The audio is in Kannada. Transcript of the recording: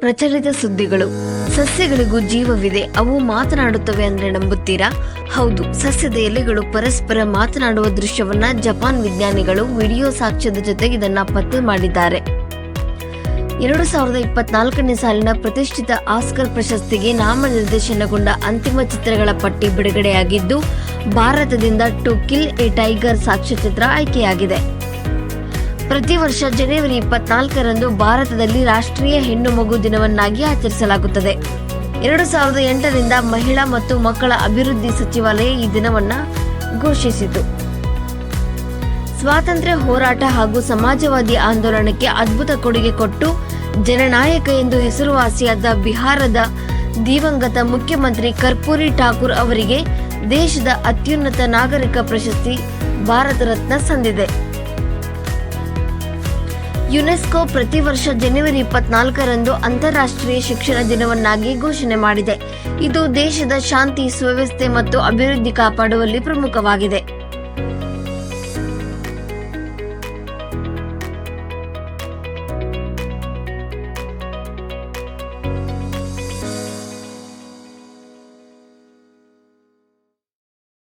ಪ್ರಚಲಿತ ಸುದ್ದಿಗಳು. ಸಸ್ಯಗಳಿಗೂ ಜೀವವಿದೆ, ಅವು ಮಾತನಾಡುತ್ತವೆ ಅಂದ್ರೆ ನಂಬುತ್ತೀರಾ? ಹೌದು, ಸಸ್ಯದ ಎಲೆಗಳು ಪರಸ್ಪರ ಮಾತನಾಡುವ ದೃಶ್ಯವನ್ನ ಜಪಾನ್ ವಿಜ್ಞಾನಿಗಳು ವಿಡಿಯೋ ಸಾಕ್ಷ್ಯದ ಜೊತೆ ಇದನ್ನ ಪತ್ತೆ ಮಾಡಿದ್ದಾರೆ. ಎರಡು ಸಾವಿರದ ಇಪ್ಪತ್ನಾಲ್ಕನೇ ಸಾಲಿನ ಪ್ರತಿಷ್ಠಿತ ಆಸ್ಕರ್ ಪ್ರಶಸ್ತಿಗೆ ನಾಮನಿರ್ದೇಶನಗೊಂಡ ಅಂತಿಮ ಚಿತ್ರಗಳ ಪಟ್ಟಿ ಬಿಡುಗಡೆಯಾಗಿದ್ದು, ಭಾರತದಿಂದ ಟು ಕಿಲ್ ಎ ಟೈಗರ್ ಸಾಕ್ಷ್ಯಚಿತ್ರ ಆಯ್ಕೆಯಾಗಿದೆ. ಪ್ರತಿ ವರ್ಷ ಜನವರಿ ಇಪ್ಪತ್ನಾಲ್ಕರಂದು ಭಾರತದಲ್ಲಿ ರಾಷ್ಟ್ರೀಯ ಹೆಣ್ಣು ಮಗು ದಿನವನ್ನಾಗಿ ಆಚರಿಸಲಾಗುತ್ತದೆ. ಎರಡು ಸಾವಿರದ ಎಂಟರಿಂದ ಮಹಿಳಾ ಮತ್ತು ಮಕ್ಕಳ ಅಭಿವೃದ್ಧಿ ಸಚಿವಾಲಯ ಈ ದಿನವನ್ನ ಘೋಷಿಸಿತು. ಸ್ವಾತಂತ್ರ್ಯ ಹೋರಾಟ ಹಾಗೂ ಸಮಾಜವಾದಿ ಆಂದೋಲನಕ್ಕೆ ಅದ್ಭುತ ಕೊಡುಗೆ ಕೊಟ್ಟು ಜನನಾಯಕ ಎಂದು ಹೆಸರುವಾಸಿಯಾದ ಬಿಹಾರದ ದಿವಂಗತ ಮುಖ್ಯಮಂತ್ರಿ ಕರ್ಪೂರಿ ಠಾಕೂರ್ ಅವರಿಗೆ ದೇಶದ ಅತ್ಯುನ್ನತ ನಾಗರಿಕ ಪ್ರಶಸ್ತಿ ಭಾರತ ರತ್ನ ಸಂದಿದೆ. ಯುನೆಸ್ಕೋ ಪ್ರತಿ ವರ್ಷ ಜನವರಿ ಇಪ್ಪತ್ನಾಲ್ಕರಂದು ಅಂತಾರಾಷ್ಟ್ರೀಯ ಶಿಕ್ಷಣ ದಿನವನ್ನಾಗಿ ಘೋಷಣೆ ಮಾಡಿದೆ. ಇದು ದೇಶದ ಶಾಂತಿ, ಸುವ್ಯವಸ್ಥೆ ಮತ್ತು ಅಭಿವೃದ್ಧಿ ಕಾಪಾಡುವಲ್ಲಿ ಪ್ರಮುಖವಾಗಿದೆ.